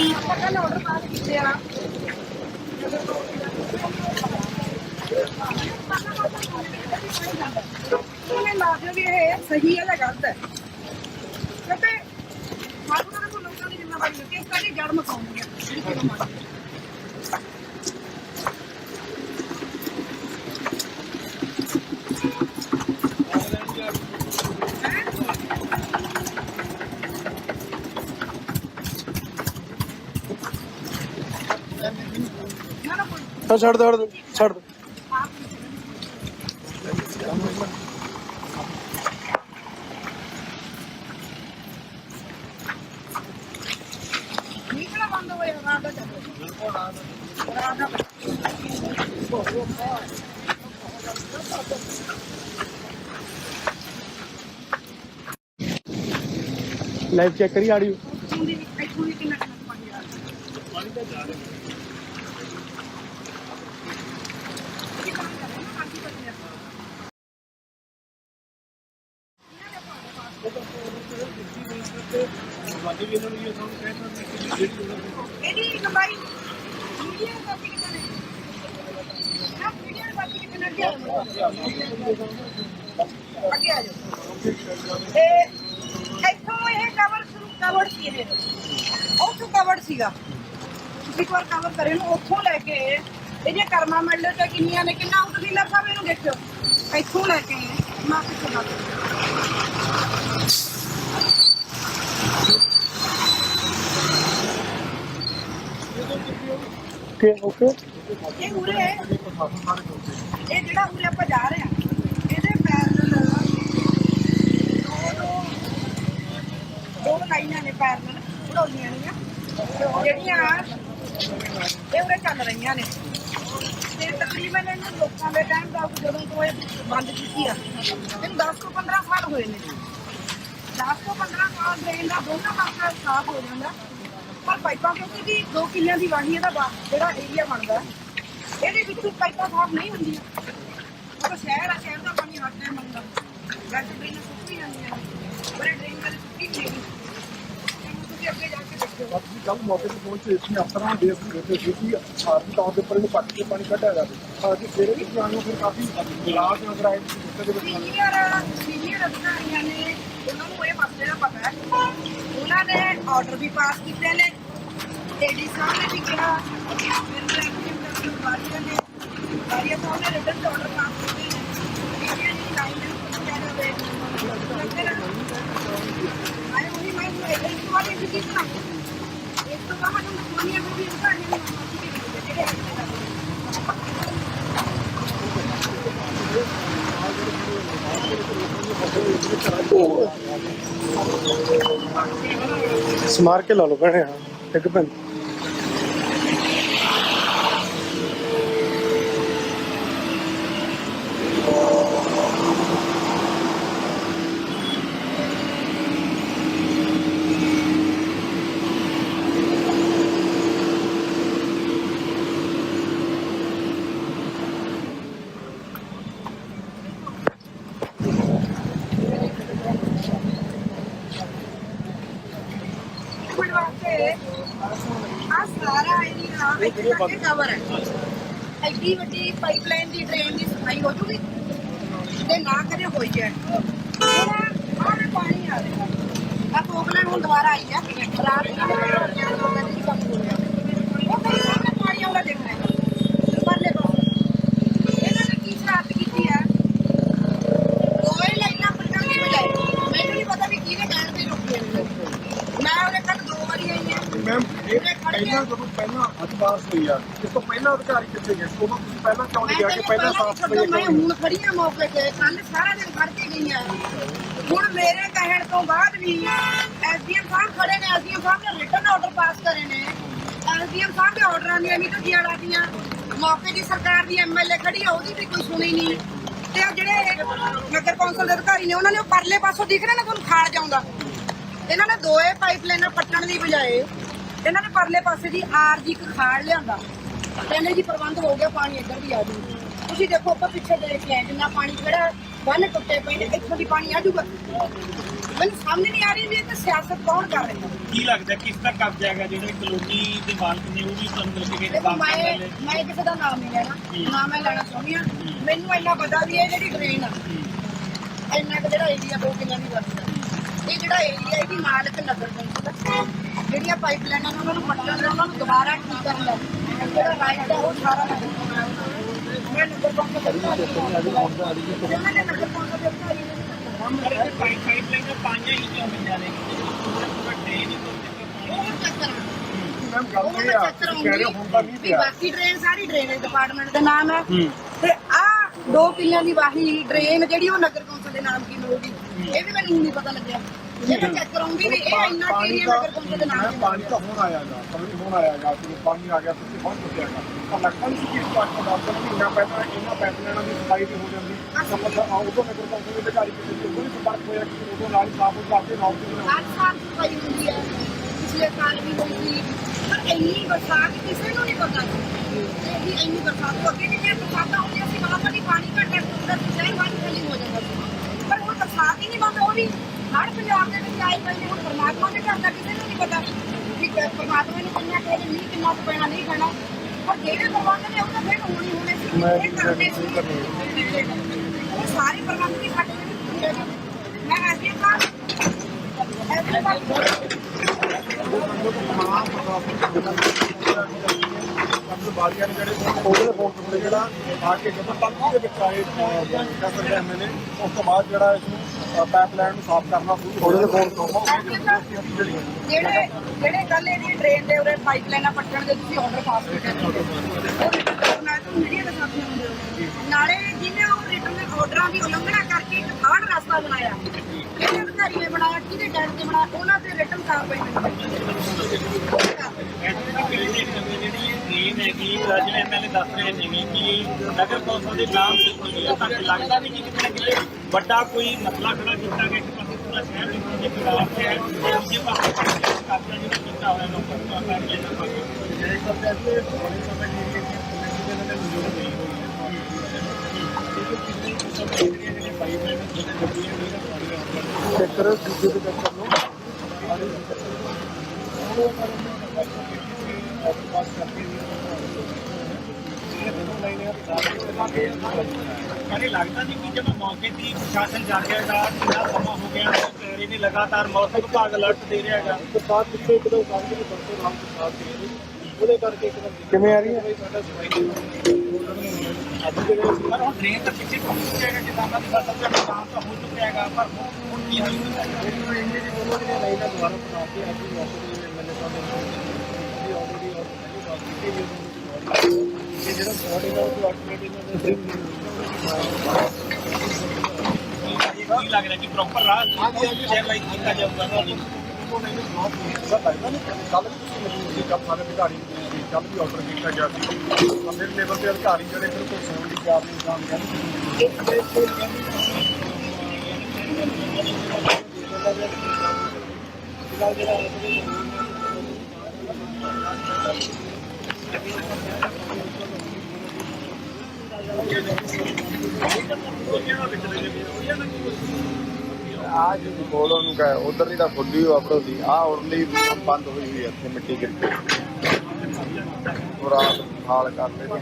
ਆਪਾਂ ਉਹਨੇ ਲਾ ਵੀ ਇਹ ਸਹੀ ਹੈ ਜਾਂ ਗਲਤ ਹੈ ਕਿਉਂਕਿ ਮਾਰੂ ਨੂੰ ਲੋਕਾਂ ਦੀ ਜ਼ਿੰਮੇਵਾਰੀ ਹੁੰਦੀ ਹੈ, ਇਸ ਕਰਕੇ ਜੜ ਮਕਾਉਂਦੀ ਹੈ। ਨਾ ਛੱਡ ਦੇ ਛੱਡ ਦੇ, ਛੱਡ ਦੇ। ਨਿਕਲਾ ਬੰਦ ਹੋਇਆ ਰਾਤ ਦਾ ਰਾਤ ਦਾ ਲਾਈਵ ਚੈੱਕ ਕਰੀ ਆਡੀਓ ਇੱਥੋਂ ਦੀ ਇੱਥੋਂ ਦੀ ਕਿੰਨਾ ਕਿੰਨਾ ਪਾਣੀ ਆ ਰਿਹਾ ਇਹ ਕੰਮ ਕਰ ਰਹੇ ਨਾ ਕਾਫੀ ਬੱਚੇ ਇਹਦੀ ਲੰਬਾਈ ਮੀਡੀਅਮ ਕਾਪੀ ਕਿੰਨਾ ਨੇ ਨਾ ਮੀਡੀਅਮ ਕਾਪੀ ਕਿੰਨਾ ਅੱਗੇ ਆ ਜਾਓ। ਅੱਗੇ ਆ ਜਾਓ। ਤੇ ਇੱਥੋਂ ਇਹ ਕਵਰ ਸ਼ੁਰੂ ਕਵਰ ਸੀ ਇਹ ਉੱਥੋਂ ਕਵਰ ਸੀਗਾ। ਤੁਸੀਂ ਇੱਕ ਵਾਰ ਕਵਰ ਕਰੇ ਨੂੰ, ਉੱਥੋਂ ਲੈ ਕੇ ਇਹਦੀਆਂ ਕਰਮਾ ਮੰਡਲ ਤੇ ਕਿੰਨੀਆਂ ਨੇ, ਕਿੰਨਾ ਉਹ ਤੁਸੀਂ ਮੈਨੂੰ ਦੇਖਿਓ। ਇੱਥੋਂ ਲੈ ਕੇ ਮਾਫ਼ੀ ਸੁਣਾ ਲੱਗ ਓਕੇ ਓਕੇ। ਇਹ ਉਰੇ ਇਹ ਜਿਹੜਾ ਉਰੇ ਆਪਾਂ ਜਾ ਰਹੇ ਆ ਇਹਦੇ ਪੈਰਲ ਦੋ ਦੋ ਦੋ ਲਾਈਨਾਂ ਨੇ ਪੈਰਲ ਉਡਾਉਣੀਆਂ ਨੇ। ਜਿਹੜੀਆਂ ਇਹ ਉਰੇ ਚੱਲ ਰਹੀਆਂ ਨੇ। ਤੇ ਤਕਰੀਬਨ ਇਹਨੂੰ ਲੋਕਾਂ ਦੇ ਟਾਈਮ ਦਾ ਜਦੋਂ ਤੋਂ ਇਹ ਬੰਦ ਕੀਤੀ ਆ, ਇਹਨੂੰ 10 ਤੋਂ 15 ਸਾਲ ਹੋਏ ਨੇ। 10 ਤੋਂ 15 ਸਾਲ ਦੇ ਦਾ ਦੋਨਾਂ ਪਾਸੇ ਸਾਫ਼ ਹੋ ਜਾਂਦਾ। ਪਰ ਪਾਈਪਾਂ ਕਿਉਂਕਿ ਵੀ 2 ਕਿੱਲਿਆਂ ਦੀ ਵਾਹੀ ਇਹਦਾ ਬਾ- ਜਿਹੜਾ ਏਰੀਆ ਬਣਦਾ ਇਹਦੇ ਵਿੱਚ ਪਾਈਪਾਂ ਸਾਫ਼ ਨਹੀਂ ਹੁੰਦੀਆਂ। ਉਹ ਸ਼ਹਿਰ ਆ ਸ਼ਹਿਰ ਦਾ ਪਾਣੀ ਹਰ ਟਾਈਮ ਆਉਂਦਾ। ਵੈਸੇ ਡਰੇਨ ਸੁੱਕੀ ਜਾਂਦੀਆਂ ਨੇ। ਪਰ ਡਰੇਨ ਕਦੇ ਸੁੱਕੀ ਨਹੀਂ ਹੈਗੀ ਇਹਨੂੰ ਤੁਸੀਂ ਅੱਗੇ ਜਾ ਕੇ ਦੇਖੋ ਅਸੀਂ ਕੱਲ ਮੌਕੇ ਤੇ ਪਹੁੰਚੇ ਸੀ ਅਫਸਰਾਂ ਦੇ ਦੇਸ਼ ਦੇ ਵਿੱਚ ਸੀ ਕਿ ਆਰਥਿਕ ਤੌਰ ਦੇ ਉੱਪਰ ਇਹਨੂੰ ਪੱਟ ਕੇ ਪਾਣੀ ਕੱਢਿਆ ਜਾਵੇ। ਅੱਜ ਸਵੇਰੇ ਵੀ ਜਾਣੋ ਫਿਰ ਕਾਫੀ ਗੁਲਾਬ ਨਜ਼ਰ ਆਏ ਸੀ ਜਿੱਥੇ ਦੇ ਵਿੱਚ ਸੀਨੀਅਰ ਸੀਨੀਅਰ ਅਧਿਕਾਰੀਆਂ ਨੇ ਉਹਨਾਂ ਨੂੰ ਇਹ ਮਸਲੇ ਦਾ ਪਤਾ ਹੈ ਉਹਨਾਂ ਨੇ ਆਰਡਰ ਵੀ ਪਾਸ ਕੀਤੇ ਨੇ ਏਡੀ ਸਾਹਿਬ ਨੇ ਵੀ ਕਿਹਾ, ਫਿਰ ਐਕਟਿਵ ਵਾਰੀਆਂ ਨੇ ਵਾਰੀਆਂ ਸਾਹਿਬ ਨੇ ਰਿਟਨ ਆਰਡਰ ਪਾਸ ਕੀਤੇ ਨੇ। ਇਹ ਜਿਹੜੀ ਲਾਈਨ ਹੈ ਉਹ ਕਿਹਾ ਜਾਵੇ ਲੱਗਦੇ ਨਾ ਆਏ ਉਹੀ ਮੈਂ ਇੱਕ ਵਾਰੀ ਵੀ ਕੀਤਾ ਇਸ ਤੋਂ ਬਾਅਦ ਹੁਣ ਸੋਨੀਆ ਨੂੰ ਵੀ ਅਧਿਕਾਰੀਆਂ ਨੂੰ ਜਿਹੜੇ ਸਮਾਰ ਕੇ ਲਾ ਲਓ ਭੈਣੇ ਹਾਂ ਇੱਕ ਪੈਨ ਸਾਰਾ ਏਰੀਆ ਇੱਥੇ ਕਵਰ ਹੈ। ਐਡੀ ਵੱਡੀ ਪਾਈਪਲਾਈਨ ਦੀ ਡਰੇਨ ਦੀ ਸਫ਼ਾਈ ਹੋ ਜੂਗੀ? ਤੇ ਨਾ ਕਦੇ ਹੋਈ ਆਹ ਵੀ ਪਾਣੀ ਆ ਰਿਹਾ। ਆ ਪੋਗਲੈਂਡ ਹੁਣ ਦੁਬਾਰਾ ਆਈ ਆ ਰਾਤ ਨੂੰ ਦਿਨ ਦੀ ਕੰਮ ਹੋ ਰਿਹਾ ਉਹ ਪਾਣੀ ਆਉਂਦਾ ਦੇਖ ਰਿਹਾ ਪਰਲੇ ਪਾਸੇ ਇਹਨਾਂ ਨੇ ਕੀ ਸ਼ਰਾਰਤ ਕੀਤੀ ਹੈ ਦੋਏ ਲਾਈਨਾਂ ਪੱਟਣ ਦੀ ਬਜਾਏ ਮੈਨੂੰ ਨਹੀਂ ਪਤਾ ਵੀ ਕਿਹਨੇ ਕਹਿਣ ਤੇ ਰੁਕੀ ਹੈ ਮੈਂ ਉਹਦੇ ਕੱਲ ਦੋ ਵਾਰੀ ਆਈ ਹਾਂ ਮੈਮ ਇਹ ਪਹਿਲਾਂ ਜਦੋਂ ਪਹਿਲਾਂ ਅਧਿਕਾਰਸ ਹੋਈ ਆ ਇਸ ਤੋਂ ਪਹਿਲਾਂ ਅਧਿਕਾਰੀ ਕਿੱਥੇ ਗਏ? ਉਦੋਂ ਤੁਸੀਂ ਪਹਿਲਾਂ ਕਿਉਂ ਨਹੀਂ ਗਿਆ ਕਿ ਪਹਿਲਾਂ ਸਾਫ਼ ਸਫ਼ਾਈ ਮੈਂ ਹੁਣ ਖੜੀ ਆ ਮੌਕੇ ਤੇ ਕੱਲ ਸਾਰਾ ਦਿਨ ਖੜ ਕੇ ਗਈ ਆ। ਹੁਣ ਮੇਰੇ ਕਹਿਣ ਤੋਂ ਬਾਅਦ ਵੀ ਐਸਡੀਐਮ ਸਾਹਿਬ ਖੜੇ ਨੇ ਐਸਡੀਐਮ ਸਾਹਿਬ ਨੇ ਰਿਟਨ ਆਰਡਰ ਪਾਸ ਕਰੇ ਨੇ। ਐਸਡੀਐਮ ਸਾਹਿਬ ਦੇ ਆਰਡਰਾਂ ਦੀਆਂ ਨਹੀਂ ਧੱਜੀਆਂ ਲਾਦੀਆਂ ਮੌਕੇ ਦੀ ਸਰਕਾਰ ਦੀ ਐਮਐਲਏ ਖੜੀ ਆ ਉਹਦੀ ਵੀ ਕੋਈ ਸੁਣੀ ਨਹੀਂ। ਤੇ ਉਹ ਜਿਹੜੇ ਨਗਰ ਕੌਂਸਲ ਦੇ ਅਧਿਕਾਰੀ ਨੇ ਉਹਨਾਂ ਨੇ ਪਰਲੇ ਪਾਸੋਂ ਦਿਖ ਰਿਹਾ ਨਾ ਤੁਹਾਨੂੰ ਖਾਲ ਜਾਉਂਦਾ ਇਹਨਾਂ ਨੇ ਦੋਏ ਪਾਈਪਲਾਈਨਾਂ ਪੱਟਣ ਦੀ ਬਜਾਏ ਇਹਨਾਂ ਨੇ ਪਰਲੇ ਪਾਸੇ ਦੀ ਆਰਜੀ ਇੱਕ ਖਾੜ ਲਿਆਂਦਾ। ਕਹਿੰਦੇ ਜੀ ਪ੍ਰਬੰਧ ਹੋ ਗਿਆ ਪਾਣੀ ਇੱਧਰ ਵੀ ਆ ਜੂ। ਤੁਸੀਂ ਦੇਖੋ ਆਪਾਂ ਪਿੱਛੇ ਦੇਖ ਆਏ ਜਿੰਨਾ ਪਾਣੀ ਖੜਾ ਬੰਨ ਟੁੱਟੇ ਪਏ ਨੇ ਇੱਥੋਂ ਦੀ ਪਾਣੀ ਆ ਜੂਗਾ ਮੈਨੂੰ ਸਮਝ ਨਹੀਂ ਆ ਰਹੀ ਵੀ ਇਹ ਤਾਂ ਸਿਆਸਤ ਕੌਣ ਕਰ ਰਿਹਾ। ਕੀ ਲੱਗਦਾ ਕਿਸ ਦਾ ਕਬਜ਼ਾ ਹੈਗਾ ਜਿਹੜੇ ਕਲੋਨੀ ਦੇ ਮਾਲਕ ਨੇ ਉਹ ਵੀ ਤੁਹਾਨੂੰ ਮਿਲ ਕੇ ਦੇਖੋ ਮੈਂ ਮੈਂ ਕਿਸੇ ਦਾ ਨਾਮ ਨਹੀਂ ਲੈਣਾ ਨਾ ਮੈਂ ਲੈਣਾ ਚਾਹੁੰਦੀ ਹਾਂ। ਮੈਨੂੰ ਇੰਨਾ ਪਤਾ ਵੀ ਇਹ ਜਿਹੜੀ ਡਰੇਨ ਆ ਇੰਨਾ ਕੁ ਜਿਹੜਾ ਏਰੀਆ ਦੋ ਕਿੱਲਿਆਂ ਦੀ ਵਰਤਦਾ ਇਹ ਜਿਹੜਾ ਏਰੀਆ ਇਹਦੀ ਮਾਲਕ ਨਗਰ ਕੌਂਸਲ ਦਾ ਜਿਹੜੀਆਂ ਪਾਈਪਲਾਈਨਾਂ ਨੇ ਉਹਨਾਂ ਨੂੰ ਪੱਟਣ ਦਾ ਉਹਨਾਂ ਨੂੰ ਦੁਬਾਰਾ ਠੀਕ ਕਰਨ ਦਾ ਜਿਹੜਾ ਰਾਈਟ ਆ ਉਹ ਸਾਰਾ ਨਗਰ। ਮੈਂ ਬਾਕੀ ਡਰੇਨ ਸਾਰੀ ਡਰੇਨੇਜ ਡਿਪਾਰਟਮੈਂਟ ਨਾਮ ਹੈ। ਤੇ ਆ ਦੋ ਕਿੱਲਿਆਂ ਦੀ ਵਾਹੀ ਡਰੇਨ ਜਿਹੜੀ ਉਹ ਨਗਰ ਕੌਂਸਲ ਦੇ ਨਾਮ ਕੀ ਹੋਊਗੀ ਇਹ ਵੀ ਮੈਨੂੰ ਨਹੀਂ ਪਤਾ ਲੱਗਿਆ। ਇਹ ਤਾਂ ਚੈੱਕ ਕਰਾਉਂਗੀ ਵੀ ਇਹ ਇੰਨਾ ਏਰੀਆ ਨਗਰ ਕੌਂਸਲ ਦੇ ਨਾਮ ਪਾਣੀ ਤਾਂ ਹੁਣ ਆਇਆਗਾ ਪਾਣੀ ਹੁਣ ਆਇਆਗਾ ਕਿ ਪਾਣੀ ਆ ਗਿਆ ਤੁਸੀਂ ਪਹੁੰਚ ਚੁੱਕਿਆਗਾ ਤਾਂ ਲੱਗਦਾ ਨਹੀਂ ਕਿ ਇਸ ਤੋਂ ਦੱਸ ਦਿਨ ਇੰਨਾ ਪਹਿਲਾਂ ਇਹਨਾਂ ਪੈਪਲਾਈਨਾਂ ਦੀ ਸਫ਼ਾਈ ਵੀ ਹੋ ਜਾਂਦੀ। ਤਾਂ ਮਤਲਬ ਆ ਉਦੋਂ ਨਗਰ ਕੌਂਸਲ ਦੇ ਅਧਿਕਾਰੀ ਕਿਸੇ ਕੋਈ ਸੰਪਰਕ ਹੋਇਆ ਕਿ ਉਦੋਂ ਨਾਲ ਹੀ ਸਾਫ਼ ਹੋ ਜਾਂਦੇ ਦੇ ਹਰ ਸਾਲ ਸਫ਼ਾਈ ਹੁੰਦੀ ਹੈ। ਪਿਛਲੇ ਸਾਲ ਵੀ ਹੋਈ ਸੀ। ਪਰ ਇੰਨੀ ਬਰਸਾਤ ਕਿਸੇ ਨੂੰ ਨਹੀਂ ਪਤਾ ਇਹ ਵੀ ਇੰਨੀ ਬਰਸਾਤ ਤੋਂ ਅੱਗੇ ਜੇ ਬਰਸਾਤਾਂ ਹੁੰਦੀਆਂ ਸੀ ਵਹਾਂ ਪਰ ਵੀ ਪਾਣੀ ਘੱਟ ਹੁੰਦਾ ਸੀ ਚਾਹੇ ਪਾਣੀ ਖਾਲੀ ਹੋ ਜਾਂਦਾ। ਸੀ ਪਰ ਬਰਸਾਤ ਹੀ ਨਹੀਂ ਬੰਦ ਹੋ ਰਹੀ ਹਰ ਪੰਜਾਬ ਦੇ ਵਿੱਚ ਆਏ ਪਏ ਨੇ ਹੁਣ ਪਰਮਾਤਮਾ ਦੇ ਘਰ ਦਾ ਕਿਸੇ ਨੂੰ ਨਹੀਂ ਪਤਾ ਕਿ ਪਰਮਾਤਮਾ ਨੇ ਕਿੰਨਾ ਕਹੇ ਨਹੀਂ ਕਿੰਨਾ ਕੁ ਪੈਣਾ ਨਹੀਂ ਪੈਣਾ ਪਰ ਜਿਹੜੇ ਪ੍ਰਬੰਧ ਨੇ ਉਹ ਤਾਂ ਫਿਰ ਹੋਣੀ ਹੋਣੇ ਸੀ। ਇਹ ਕਰਦੇ ਸੀ। ਉਹ ਸਾਰੇ ਪ੍ਰਬੰਧ ਦੀ ਘੱਟ ਹੁੰਦੇ ਨੇ। ਮੈਂ ਆਖਿਰ ਤਾਂ ਐਵੇਂ ਤਾਂ ਬਾਰੀਆਂ ਨੇ ਜਿਹੜੇ ਉਹਦੇ ਫੋਨ ਤੋਂ ਜਿਹੜਾ ਆ ਕੇ ਜਦੋਂ ਪੰਪ ਦੇ ਵਿੱਚ ਆਏ ਕਹਿ ਸਕਦੇ ਹਾਂ ਮੈਨੇ ਉਸ ਤੋਂ ਬਾਅਦ ਜਿਹੜਾ ਇਸ ਨੂੰ ਪਾਈਪਲਾਈਨ ਨੂੰ ਸਾਫ਼ ਕਰਨਾ ਸ਼ੁਰੂ ਉਹਦੇ ਫੋਨ ਤੋਂ ਜਿਹੜੇ ਜਿਹੜੇ ਕੱਲ ਇਹਦੀ ਡਰੇਨ ਦੇ ਉਰੇ ਪਾਈਪਲਾਈਨਾਂ ਪੱਟਣ ਦੇ ਤੁਸੀਂ ਆਰਡਰ ਪਾਸ ਕੀਤੇ ਉਹ ਨਾਲ ਤੋਂ ਮੀਡੀਆ ਦੇ ਸਾਥੀ ਹੁੰਦੇ ਹੋ ਨਾਲੇ ਜਿਹਨੇ ਉਹ ਰਿਟਰਨ ਆਰਡਰਾਂ ਦੀ ਉਲੰਘਣਾ ਕਰਕੇ ਇੱਕ ਥਾੜ ਰਸਤਾ ਬਣਾਇਆ ਕਿਹੜੇ ਅਧਿਕਾਰੀ ਨੇ ਬਣਾਇਆ ਕਿਹਦੇ ਡੈਡ ਤੇ ਬਣਾਇਆ ਉਹਨਾਂ ਤੇ ਰਿਟਰਨ ਕਾਰਵਾਈ ਜਿਹੜੀ ਇਹ ਟ੍ਰੇਨ ਹੈਗੀ ਜਿਹੜੇ ਐਮਐਲਏ ਦੱਸ ਰਹੇ ਨੇ ਵੀ ਕਿ ਨਗਰ ਕੌਂਸਲ ਦੇ ਨਾਮ ਤੇ ਕੋਈ ਹੈ ਤਾਂ ਲੱਗਦਾ ਨਹੀਂ ਕਿ ਕਿਤੇ ਨਾ ਕਿਤੇ ਵੱਡਾ ਕੋਈ ਮਸਲਾ ਖੜਾ ਕੀਤਾ ਗਿਆ, ਇੱਕ ਪਾਸੇ ਪੂਰਾ ਸ਼ਹਿਰ ਦੇ ਖਿਲਾਫ ਹੈ ਦੂਜੇ ਪਾਸੇ ਕਾਬਜ਼ਾ ਜਿਹੜਾ ਕੀਤਾ ਹੋਇਆ ਲੋਕਾਂ ਨੂੰ ਆਕਾਰ ਲੈਣਾ ਪਾਉਂਦੇ ਚੱਕਰ ਦੂਜੇ ਦੇ ਚੱਕਰ ਨੂੰ ਅਰੇ ਲੱਗਦਾ ਨਹੀਂ ਕਿ ਜਦੋਂ ਮੌਕੇ ਤੇ ਹੀ ਪ੍ਰਸ਼ਾਸਨ ਜਾਗੇਗਾ ਕਿੰਨਾ ਸਮਾਂ ਹੋ ਗਿਆ ਕਹਿ ਰਹੇ ਨੇ ਲਗਾਤਾਰ ਮੌਸਮ ਵਿਭਾਗ ਅਲਰਟ ਦੇ ਰਿਹਾ ਹੈਗਾ ਬਰਸਾਤ ਪਿੱਛੇ ਇੱਕਦਮ ਕੰਮ ਦੇ ਪਰਸੋਂ ਰਾਮ ਬਰਸਾਤ ਦੇ ਰਹੀ ਉਹਦੇ ਕਰਕੇ ਇੱਕਦਮ ਕਿਵੇਂ ਆ ਰਹੀ ਹੈ ਬਈ ਸਾਡਾ ਸਫ਼ਾਈ ਅੱਜ ਜਿਹੜੇ ਅਸੀਂ ਪਰ ਹੁਣ ਡਰੇਨ ਤਾਂ ਪਿੱਛੇ ਪਹੁੰਚ ਚੁੱਕਿਆ ਹੈਗਾ ਕਿਸਾਨਾਂ ਦੀ ਫਸਲ ਦਾ ਨੁਕਸਾਨ ਤਾਂ ਹੋ ਚੁੱਕਿਆ ਹੈਗਾ ਪਰ ਹੁਣ ਹੁਣ ਕੀ ਹਾਲ ਹੋਊਗਾ ਇਹਨੂੰ ਇੰਨੇ ਦੀ ਦੋਨੋਂ ਦੀਆਂ ਲਾਈਨਾਂ ਦੁਬਾਰਾ ਬਣਾ ਕੇ ਅੱਜ ਵੀ ਮੌਕੇ ਦੇ ਐਮਐਲਏ ਸਾਹਿਬ ਜਿਹੜਾ ਬੋਡੀ ਦਾ ਉਹ ਦਾ ਕੀ ਲੱਗ ਰਿਹਾ ਕਿ ਪ੍ਰੋਪਰ ਰਾਹ ਸ਼ਹਿਰ ਲਾਈਕ ਕੀਤਾ ਜਾਊਗਾ ਤੁਹਾਡੀ ਕੱਲ ਵੀ ਤੁਸੀਂ ਮੌਜੂਦ ਸੀ ਕੱਲ ਸਾਰੇ ਅਧਿਕਾਰੀ ਸੀ ਕੱਲ ਵੀ ਆਰਡਰ ਕੀਤਾ ਗਿਆ ਸੀ ਤਾਂ ਲੈਵਲ ਦੇ ਅਧਿਕਾਰੀ ਜਿਹੜੇ ਬਿਲਕੁਲ ਸੌਣ ਦੀ ਤਿਆਰ ਨਹੀਂ ਕੰਮ ਕਰਦੇ ਆ ਜਿਹੜੀ ਕੋਲ ਉਹਨੂੰ ਕਹੇ, ਉਧਰ ਦੀ ਤਾਂ ਖੁੱਲੀ ਹੋ ਆਪਣੀ ਆ ਉਰਲੀ ਬੰਦ ਹੋਈ ਹੋਈ ਹੈ ਇੱਥੇ ਮਿੱਟੀ ਗਿਰ ਕੇ ਉਹ ਹਾਲ ਕਰਦੇ ਸੀ